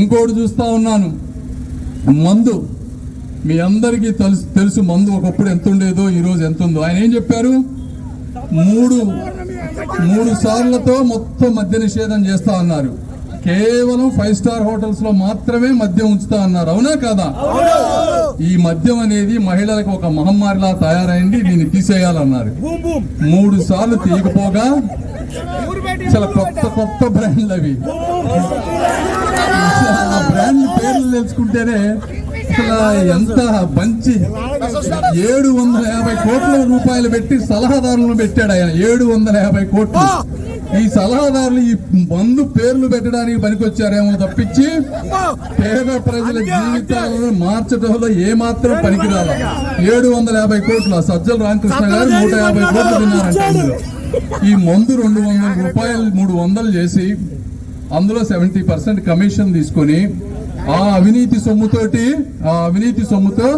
ఇంకోటి చూస్తా ఉన్నాను. మందు. మీ అందరికీ తెలుసు తెలుసు మందు ఒకప్పుడు ఎంత ఉండేదో ఈరోజు ఎంత ఉందో ఆయన ఏం చెప్పారు? మూడు మూడు సార్లతో మొత్తం మద్య నిషేధం చేస్తా అన్నారు. కేవలం ఫైవ్ స్టార్ హోటల్స్లో మాత్రమే మద్యం ఉంచుతా అన్నారు. అవునా కాదా? ఈ మద్యం అనేది మహిళలకు ఒక మహమ్మారిలా తయారైంది దీన్ని తీసేయాలన్నారు. మూడు సార్లు తీయకపోగా చాలా కొత్త కొత్త బ్రాండ్లు అవి బ్రాండ్ పేర్లు తెలుసుకుంటేనే ఎంత మంచి ఏడు వందల యాభై కోట్ల రూపాయలు పెట్టి సలహాదారులను పెట్టాడు ఆయన. ఏడు వందల యాభై కోట్లు. ఈ సలహాదారులు ఈ మందు పేర్లు పెట్టడానికి పనికొచ్చారేమో తప్పించి పేద ప్రజల జీవితాలను మార్చడంలో ఏమాత్రం పనికిరాల. ఏడు వందల యాభై కోట్లు. సజ్జల రామకృష్ణ గారు నూట యాభై కోట్లు తిన్నారంట ఈ మందు రెండు వందల రూపాయలు మూడు వందలు చేసి అందులో సెవెంటీ పర్సెంట్ కమిషన్ తీసుకొని ఆ అవినీతి సొమ్ముతోటి ఆ అవినీతి సొమ్ముతో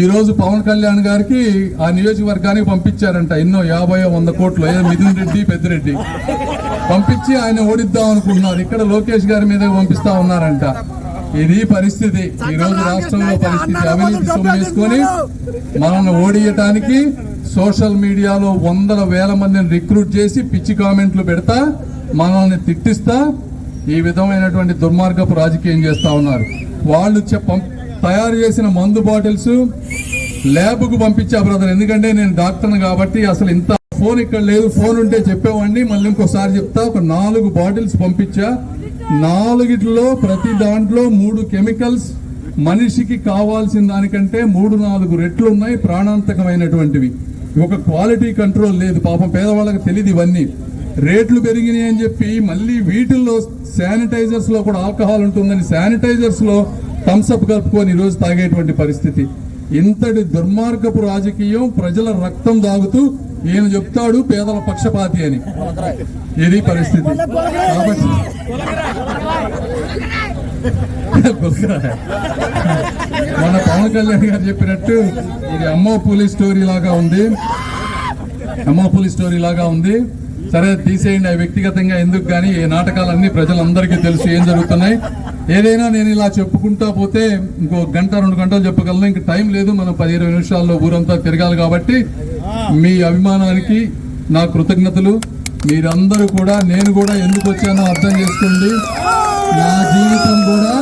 ఈ రోజు పవన్ కళ్యాణ్ గారికి ఆ నియోజకవర్గానికి పంపించారంట. ఎన్నో యాభై వంద కోట్లు. ఏదో మిథున్ రెడ్డి పెద్దిరెడ్డి. పంపించి ఆయన ఓడిద్దాం అనుకుంటున్నారు. ఇక్కడ లోకేష్ గారి మీద పంపిస్తా ఉన్నారంట. ఇది పరిస్థితి. ఈ రోజు రాష్ట్రంలో పరిస్థితి అవినీతి సొమ్ము వేసుకొని మనల్ని ఓడియటానికి సోషల్ మీడియాలో వందల వేల మందిని రిక్రూట్ చేసి పిచ్చి కామెంట్లు పెడతా మనల్ని తిట్టిస్తా ఈ విధమైనటువంటి దుర్మార్గపు రాజకీయం చేస్తా ఉన్నారు. వాళ్ళు తయారు చేసిన మందు బాటిల్స్ ల్యాబ్కు పంపించా బ్రదర్. ఎందుకంటే నేను డాక్టర్ని కాబట్టి అసలు ఇంత ఫోన్ ఇక్కడ లేదు. ఫోన్ ఉంటే చెప్పేవాడిని. మళ్ళీ ఇంకోసారి చెప్తా ఒక నాలుగు బాటిల్స్ పంపించా. నాలుగిట్లో ప్రతి దాంట్లో మూడు కెమికల్స్ మనిషికి కావాల్సిన దానికంటే మూడు నాలుగు రెట్లు ఉన్నాయి. ప్రాణాంతకమైనటువంటివి. ఒక క్వాలిటీ కంట్రోల్ లేదు. పాపం పేదవాళ్ళకి తెలియదు ఇవన్నీ. రేట్లు పెరిగినాయి అని చెప్పి మళ్ళీ వీటిల్లో శానిటైజర్స్లో కూడా ఆల్కహాల్ ఉంటుందని శానిటైజర్స్లో థమ్స్అప్ కలుపుకొని ఈరోజు రోజు తాగేటువంటి పరిస్థితి. ఇంతటి దుర్మార్గపు రాజకీయం ప్రజల రక్తం దాగుతూ ఈయన చెప్తాడు పేదల పక్షపాతి అని. ఇది పరిస్థితి. మన పవన్ కళ్యాణ్ గారు చెప్పినట్టు ఇది అమ్మ పులి స్టోరీ లాగా ఉంది. అమ్మ పులి స్టోరీ లాగా ఉంది. సరే తీసేయండి. అవి వ్యక్తిగతంగా ఎందుకు కానీ ఈ నాటకాలన్నీ ప్రజలందరికీ తెలుసు ఏం జరుగుతున్నాయి. ఏదైనా నేను ఇలా చెప్పుకుంటా పోతే ఇంకో గంట రెండు గంటలు చెప్పగలను. ఇంక టైం లేదు. మనం పది ఇరవై నిమిషాల్లో ఊరంతా తిరగాలి కాబట్టి మీ అభిమానానికి నా కృతజ్ఞతలు. మీరందరూ కూడా నేను కూడా ఎందుకు వచ్చానో అర్థం చేసుకోండి. నా జీవితం కూడా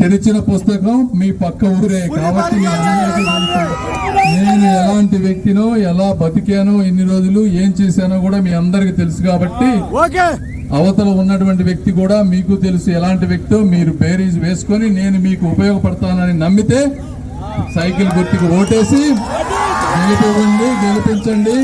తెరిచిన పుస్తకం మీ పక్క ఊరే కాబట్టి. నేను ఎలాంటి వ్యక్తినో ఎలా బతికానో ఇన్ని రోజులు ఏం చేశానో కూడా మీ అందరికీ తెలుసు కాబట్టి అవతల ఉన్నటువంటి వ్యక్తి కూడా మీకు తెలుసు ఎలాంటి వ్యక్తో మీరు బేరీజ్ వేసుకొని నేను మీకు ఉపయోగపడతానని నమ్మితే సైకిల్ గుర్తుకు ఓటేసి గెలిపివ్వండి గెలిపించండి.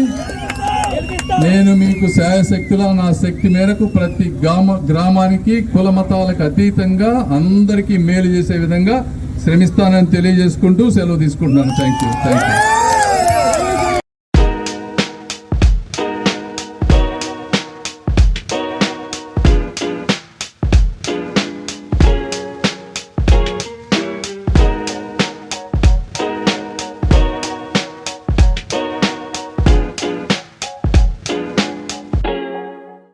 నేను మీకు శాయశక్తిలో నా శక్తి మేరకు ప్రతి గ్రామ గ్రామానికి కుల మతాలకు అతీతంగా అందరికీ మేలు చేసే విధంగా శ్రమిస్తానని తెలియజేసుకుంటూ సెలవు తీసుకుంటున్నాను. Thank you thank you